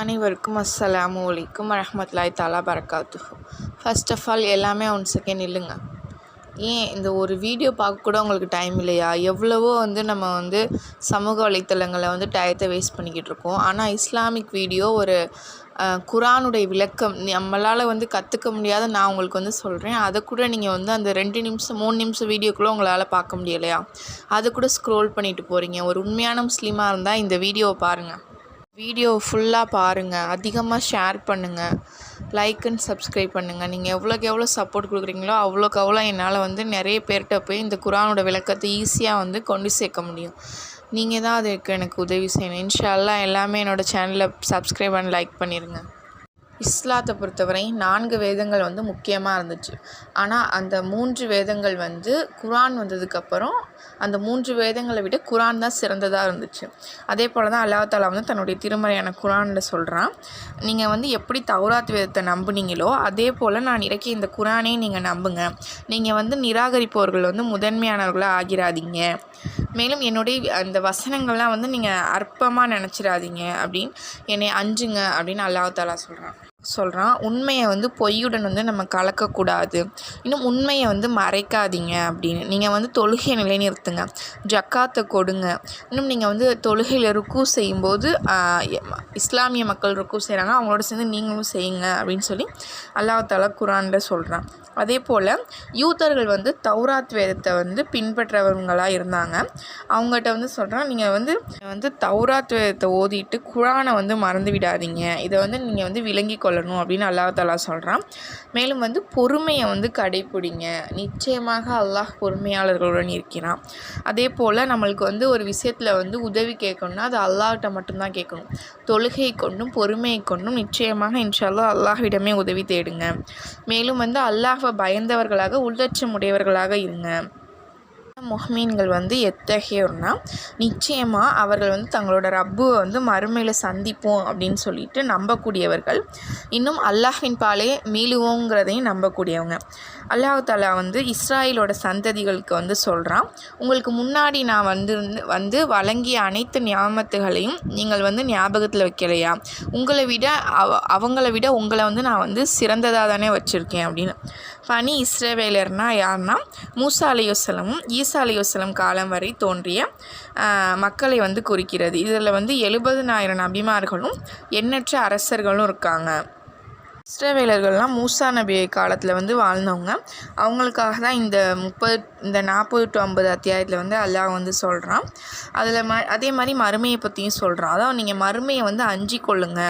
அனைவருக்கும் அஸ்ஸலாமு அலைக்கும் வரஹ்மத்துல்லாஹி தாலா பரக்காத்து ஃபர்ஸ்ட் ஆஃப் ஆல் எல்லாமே ஒன் செகண்ட் இல்லைங்க. ஏன் இந்த ஒரு வீடியோ பார்க்க கூட உங்களுக்கு டைம் இல்லையா? எவ்வளவோ வந்து நம்ம வந்து சமூக வலைத்தளங்களை வந்து டயத்தை வேஸ்ட் பண்ணிக்கிட்டு இருக்கோம். ஆனால் இஸ்லாமிக் வீடியோ ஒரு குரானுடைய விளக்கம். நம்மளால் வந்து கற்றுக்க முடியாத நான் உங்களுக்கு வந்து சொல்கிறேன் அதை கூட நீங்கள் வந்து அந்த ரெண்டு நிமிஷம் மூணு நிமிஷம் வீடியோக்குள்ளே உங்களால் பார்க்க முடியலையா? அதை கூட ஸ்க்ரோல் பண்ணிட்டு போகிறீங்க ஒரு உண்மையான முஸ்லீமாக இருந்தால் இந்த வீடியோவை பாருங்கள் வீடியோ ஃபுல்லாக பாருங்கள் அதிகமாக ஷேர் பண்ணுங்கள் லைக் அண்ட் சப்ஸ்கிரைப் பண்ணுங்கள் நீங்கள் எவ்வளோக்கு எவ்வளோ சப்போர்ட் கொடுக்குறீங்களோ அவ்வளோக்கு அவ்வளோ என்னால் வந்து நிறைய பேர்கிட்ட போய் இந்த குரானோட விளக்கத்தை ஈஸியாக வந்து கொண்டு சேர்க்க முடியும். நீங்கள் தான் அதுக்கு எனக்கு உதவி செய்யணும். இன்ஷால்லாம் எல்லாமே என்னோடய சேனலில் சப்ஸ்கிரைப் அண்ட் லைக் பண்ணிடுங்க இஸ்லாத்தை பொறுத்தவரை நான்கு வேதங்கள் வந்து முக்கியமாக இருந்துச்சு. ஆனால் அந்த மூன்று வேதங்கள் வந்து குரான் வந்ததுக்கப்புறம் அந்த மூன்று வேதங்களை விட குரான் தான் சிறந்ததாக இருந்துச்சு. அதே போல் தான் அல்லா தாலா வந்து தன்னுடைய திருமறையான குரானில் சொல்கிறான் நீங்கள் வந்து எப்படி தௌராத் வேதத்தை நம்புனீங்களோ அதே போல் நான் இறக்கிய இந்த குரானே நீங்கள் நம்புங்க. நீங்கள் வந்து நிராகரிப்பவர்கள் வந்து முதன்மையானவர்களாக ஆகிராதீங்க. மேலும் என்னுடைய அந்த வசனங்கள்லாம் வந்து நீங்கள் அற்பமாக நினச்சிடாதீங்க அப்படின்னு என்னை அஞ்சுங்க அப்படின்னு அல்லாஹாலா சொல்கிறான் சொல்கிறான் உண்மையை வந்து பொய்யுடன் வந்து நம்ம கலக்கக்கூடாது. இன்னும் உண்மையை வந்து மறைக்காதீங்க அப்படின்னு. நீங்கள் வந்து தொழுகையை நிலைநிறுத்துங்க. ஜக்காத்தை கொடுங்க. இன்னும் நீங்கள் வந்து தொழுகையில் ருக்கு செய்யும்போது இஸ்லாமிய மக்கள் ருக்கு செய்கிறாங்க அவங்களோட சேர்ந்து நீங்களும் செய்யுங்க அப்படின்னு சொல்லி அல்லாஹால தாலா குரானில் சொல்கிறான் அதே போல் யூதர்கள் வந்து தௌராத் வேதத்தை வந்து பின்பற்றவங்களாக இருந்தாங்க. அவங்ககிட்ட வந்து சொல்கிறான் நீங்கள் வந்து வந்து தௌராத் வேதத்தை ஓதிட்டு குரானை வந்து மறந்து விடாதீங்க. இதை வந்து நீங்கள் வந்து விளங்கி கொள்ளணும் அப்படின்னு அல்லாஹ் தாலா சொல்கிறான் மேலும் வந்து பொறுமையை வந்து கடைப்பிடிங்க. நிச்சயமாக அல்லாஹ் பொறுமையாளர்களுடன் இருக்கிறான் அதே போல் நம்மளுக்கு வந்து ஒரு விஷயத்தில் வந்து உதவி கேட்கணும்னா அது அல்லாஹ்கிட்ட மட்டும்தான் கேட்கணும். தொழுகை கொண்டும் பொறுமையை கொண்டும் நிச்சயமாக இன்ஷால்லா அல்லாஹ்விடமே உதவி தேடுங்க. மேலும் வந்து அல்லாஹை பயந்தவர்களாக உள்ளட்சம் உடையவர்களாக இருங்க. முஹ்மீன்கள் வந்து எத்தகையோர்னா நிச்சயமாக அவர்கள் வந்து தங்களோட ரப்புவை வந்து மறுமையில் சந்திப்போம் அப்படின்னு சொல்லிட்டு நம்பக்கூடியவர்கள். இன்னும் அல்லாஹின் பாலே மீளுவோங்கிறதையும் நம்பக்கூடியவங்க. அல்லாஹ் தாலா வந்து இஸ்ராயலோட சந்ததிகளுக்கு வந்து சொல்கிறான் உங்களுக்கு முன்னாடி நான் வந்து வந்து வழங்கிய அனைத்து ஞாபகத்துகளையும் நீங்கள் வந்து ஞாபகத்தில் வைக்கலையா? உங்களை விட அவ அவங்கள விட உங்களை வந்து நான் வந்து சிறந்ததாக தானே வச்சுருக்கேன் அப்படின்னு. பனி இஸ்ரேவேலர்னா யாருன்னா மூசா அலையுசலமும் ஈசா அலையுசலம் காலம் வரை தோன்றிய மக்களை வந்து குறிக்கிறது. இதில் வந்து எழுபதுனாயிரம் நபிமார்களும் எண்ணற்ற அரசர்களும் இருக்காங்க. இஸ்ரவேலர்கள்லாம் மூசா நபி காலத்தில் வந்து வாழ்ந்தவங்க. அவங்களுக்காக தான் இந்த முப்பது இந்த நாற்பது டு ஐம்பது அத்தியாயத்தில் வந்து அல்லாஹ் வந்து சொல்கிறான் அதில் ம அதே மாதிரி மறுமையை பற்றியும் சொல்கிறான் அதான் நீங்கள் மறுமையை வந்து அஞ்சிக்கொள்ளுங்க.